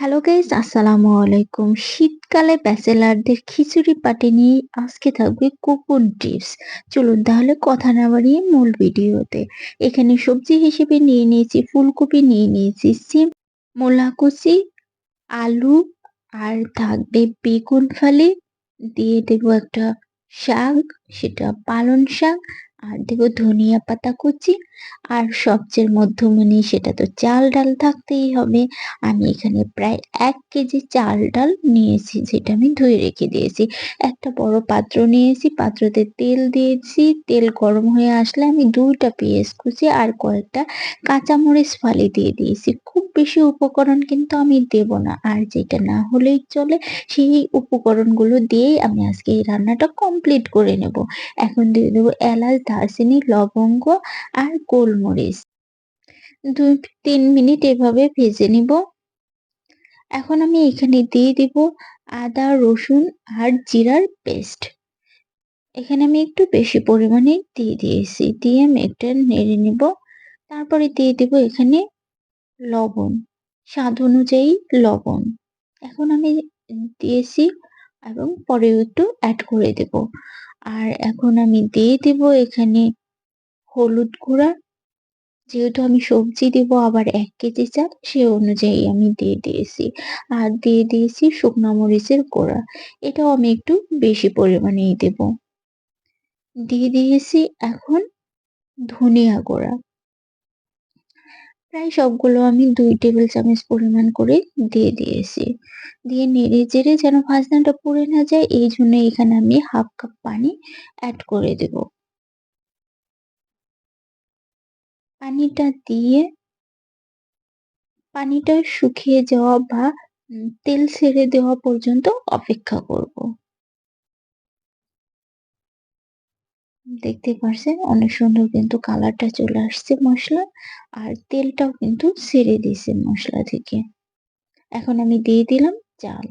Hello guys আসসালামু আলাইকুম শীতকালে ব্যাচেলারদের খিচুড়ি পার্টি নিয়ে আজকে থাকবে কুপন টিপস চলুন তাহলে কথা না বাড়িয়ে মূল ভিডিওতে। এখানে সবজি হিসেবে নিয়ে নিয়েছি, ফুলকপি নিয়ে নিয়েছি, সিম, মূলা কুচি, আলু, আর থাকবে বেগুন ফালি। দিয়ে দেবো একটা শাক, সেটা পালন শাক আর দেবো ধনিয়া পাতা কুচি আর সবচেয়ে মধ্যমণি সেটা তো চাল ডাল থাকতেই হবে। আমি এখানে প্রায় এক কেজি চাল ডাল নিয়েছি, যেটা আমি ধুয়ে রেখে দিয়েছি। একটা বড় পাত্র নিয়েছি, পাত্রতে তেল দিয়েছি। তেল গরম হয়ে আসলে আমি দুইটা পেঁয়াজ কুচি আর কয়েকটা কাঁচামরিচ ফালি দিয়ে দিয়েছি। খুব বেশি উপকরণ কিন্তু আমি দেব না। আর যেটা না হলেই চলে, সেই উপকরণগুলো দিয়েই আমি আজকে এই রান্নাটা কমপ্লিট করে নেব। এখন দিয়ে দেবো এলাচ, দারচিনি, লবঙ্গ আর গোলমরিচ। দুই তিন মিনিট এভাবে ভেজে নিব। এখন আমি এখানে দিয়ে দিব আদা, রসুন আর জিরার পেস্ট। এখানে আমি একটু বেশি পরিমাণে দিয়ে দিয়েছি। দিয়ে আমি একটা নেড়ে নিব। তারপরে দিয়ে দেব এখানে লবণ। স্বাদ অনুযায়ী লবণ। এখন আমি দিয়েছি এবং পরেও একটু অ্যাড করে দেব। আর এখন আমি দিয়ে দেব এখানে হলুদ গুঁড়া। যেহেতু আমি সবজি দেবো, আবার এক কেজি চাল, সে অনুযায়ী আমি দিয়ে দিয়েছি। আর দিয়ে দিয়েছি শুকনো মরিচের গুঁড়া। এটাও আমি একটু বেশি পরিমাণেই দেব। দিয়ে দিয়েছি এখন ধনিয়া গুঁড়া। প্রায় সবগুলো আমি দুই টেবিল চামচ পরিমাণ করে দিয়ে দিয়েছি। দিয়ে নেড়ে চেড়ে যেন ভাজনাটা পুড়ে না যায়, এই জন্য এখানে আমি হাফ কাপ পানি অ্যাড করে দেব। পানিটা দিয়ে পানিটা শুকিয়ে যাওয়া বা তেল ছেড়ে দেওয়া পর্যন্ত অপেক্ষা করব। দেখতে পারছেন, অনেক সুন্দর কিন্তু কালারটা চলে আসছে মশলা, আর তেলটাও কিন্তু ছেড়ে দিয়েছে মশলা থেকে। এখন আমি দিয়ে দিলাম চাল।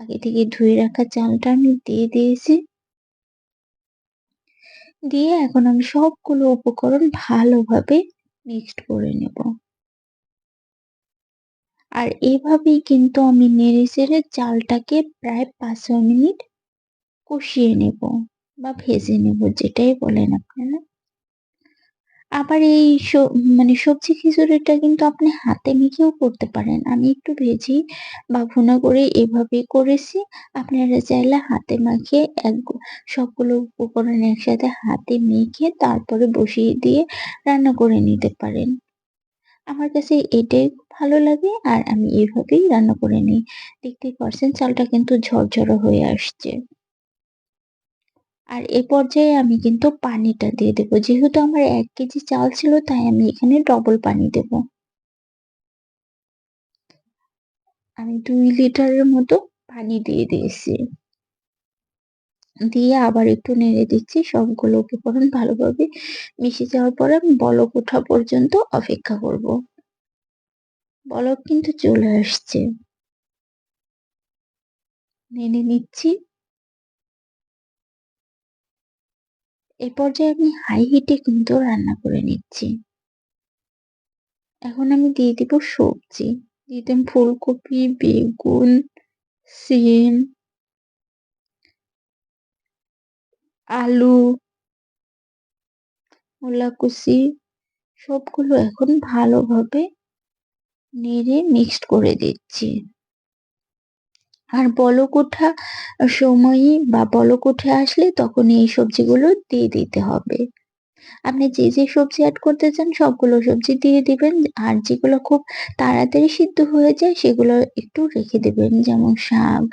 আগে থেকে ধুয়ে রাখা চালটা আমি দিয়ে দিয়েছি। দিয়ে এখন আমি সবগুলো উপকরণ ভালোভাবে মিক্সড করে নেব। আর এভাবেই কিন্তু আমি নেড়ে চালটাকে প্রায় পাঁচ ছয় মিনিট কষিয়ে নেব। বা ভেজে নেব, যেটাই বলেন আপনারা। আবার এই মানে সবজি খিচুড়িটা কিন্তু আপনি হাতে মেখেও করতে পারেন। আমি একটু ভেজি বা ভুনা করে এভাবে করেছি। আপনারা চাইলে হাতে মাখিয়ে এক সবগুলো উপকরণ একসাথে হাতে মেখে তারপরে বসিয়ে দিয়ে রান্না করে নিতে পারেন। আমার কাছে এটাই ভালো লাগে আর আমি এভাবেই রান্না করে নিই। দেখতেই পারছেন চালটা কিন্তু ঝরঝরো হয়ে আসছে। আর এ পর্যায়ে আমি কিন্তু পানিটা দিয়ে দেবো। যেহেতু আমার এক কেজি চাল ছিল, তাই আমি এখানে ডবল পানি দেব। আমি দুই লিটারের মতো পানি দিয়ে দিয়েছি। দিয়ে আবার একটু নেড়ে দিচ্ছি, সবগুলো উপকরণ ভালোভাবে মিশে যাওয়ার পরে আমি বলক ওঠা পর্যন্ত অপেক্ষা করব। বলক কিন্তু চলে আসছে। নেড়ে নিচ্ছি। এ পর্যায়ে আমি হাই হিটে কিন্তু রান্না করে নিচ্ছি। এখন আমি দিয়ে দিব সবজি। দিয়ে ফুলকপি, বেগুন, সিম, আলু, মূলাকুচি, সবগুলো এখন ভালোভাবে নেড়ে মিক্সড করে দিচ্ছি। আর বলক ওঠা সময়ই বা বলক উঠে আসলে তখন এই সবজিগুলো দিয়ে দিতে হবে। আপনি যে যে সবজি অ্যাড করতে চান সবগুলো সবজি দিয়ে দিবেন আর যেগুলো খুব তাড়াতাড়ি সিদ্ধ হয়ে যায় সেগুলো একটু রেখে দেবেন, যেমন শাক,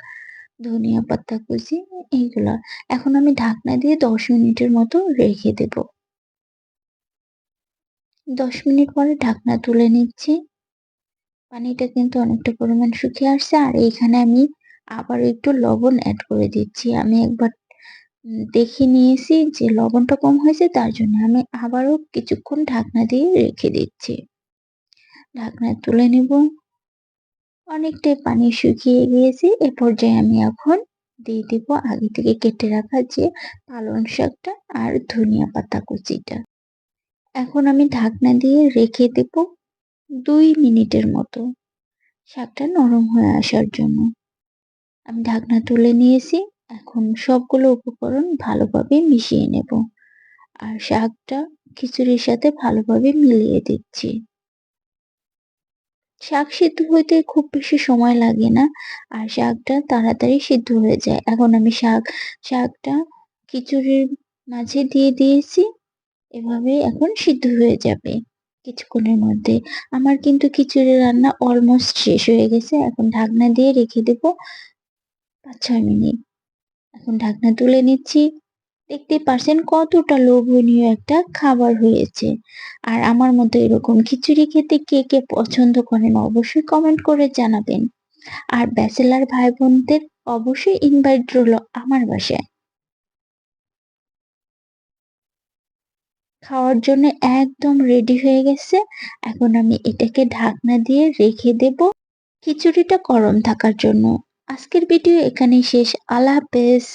ধনিয়া পাতা কুচি এইগুলো। এখন আমি ঢাকনা দিয়ে দশ মিনিটের মতো রেখে দেব। দশ মিনিট পরে ঢাকনা তুলে নিচ্ছি। পানিটা কিন্তু অনেকটা পরিমাণ শুকিয়ে আসছে আর এইখানে আমি আবার একটু লবণ অ্যাড করে দিচ্ছি। আমি একবার দেখে নিয়েছি যে লবণটা কম হয়েছে, তার জন্য আমি আবারও কিছুক্ষণ ঢাকনা দিয়ে রেখে দিচ্ছি। ঢাকনা তুলে নেব। অনেকটাই পানি শুকিয়ে গিয়েছে, এ পর্যায়ে আমি এখন দিয়ে দিব আগে থেকে কেটে রাখা যে পালং শাকটা আর ধনিয়া পাতা কুচিটা। এখন আমি ঢাকনা দিয়ে রেখে দেব দুই মিনিটের মতো। শাকটা নরম হয়ে আসার জন্য। আমি ঢাকনা তুলে নিয়েছি। এখন সবগুলো উপকরণ ভালোভাবে মিশিয়ে নেব। আর শাকটা খিচুড়ির সাথে ভালোভাবে মিলিয়ে দিচ্ছি। শাক সিদ্ধ হইতে খুব বেশি সময় লাগে না আর শাকটা তাড়াতাড়ি সিদ্ধ হয়ে যায়। এখন আমি শাক, শাকটা খিচুড়ির মাঝে দিয়ে দিয়েছি। এভাবে এখন সিদ্ধ হয়ে যাবে কিছুক্ষণের মধ্যে। আমার কিন্তু খিচুড়ি রান্না অলমোস্ট শেষ হয়ে গেছে। এখন ঢাকনা দিয়ে রেখে দেব। পাঁচ ছয় মিনিট এখন ঢাকনা তুলে নিচ্ছি। দেখতে পারছেন কতটা লোভনীয় একটা খাবার হয়েছে। আর আমার মতো এরকম খিচুড়ি খেতে কে কে পছন্দ করেন অবশ্যই কমেন্ট করে জানাবেন। আর ব্যাচেলার ভাই বোনদের অবশ্যই ইনভাইট রইল আমার বাসায়। খাওয়ার জন্য একদম রেডি হয়ে গেছে। এখন আমি এটাকে ঢাকনা দিয়ে রেখে দেব। খিচুড়িটা গরম থাকার জন্য। আজকের ভিডিও এখানেই শেষ। আল্লাহ হাফেজ।